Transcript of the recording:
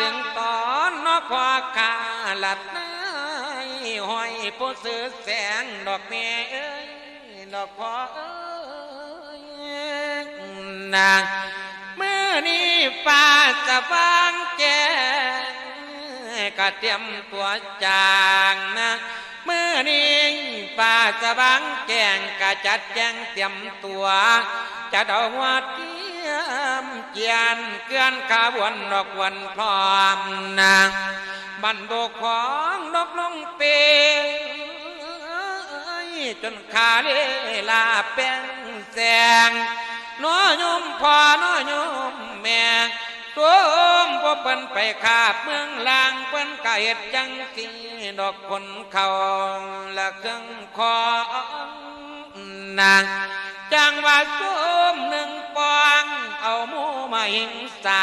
ถึงตอนนอกพอขาลัดนายห้อยผู้ซื้อแสงดอกเมเอ้ยดอกพอเอ้ยนางเมื่อนี้ฟ้าจะวางแจงก็เตรียมตัวจางนะเมื่อนี้ฟ้าจะวางแจงก็จัดแจงเตรียมตัวจะดอกวัดที มเจียนเกลือนขาวนดอกวันพร้อมนางบันโบกของดอกลงเปยจนขาเลลาเป็นแสงน้อยมพ่อน้อยมแม่ตัวมบ่เปิ้นไปคาบเมืองลางเปิ้นกะเฮ็ดจังสีดอกคนเขาละเครื่องคองนางจังว่าส้ม หิงสา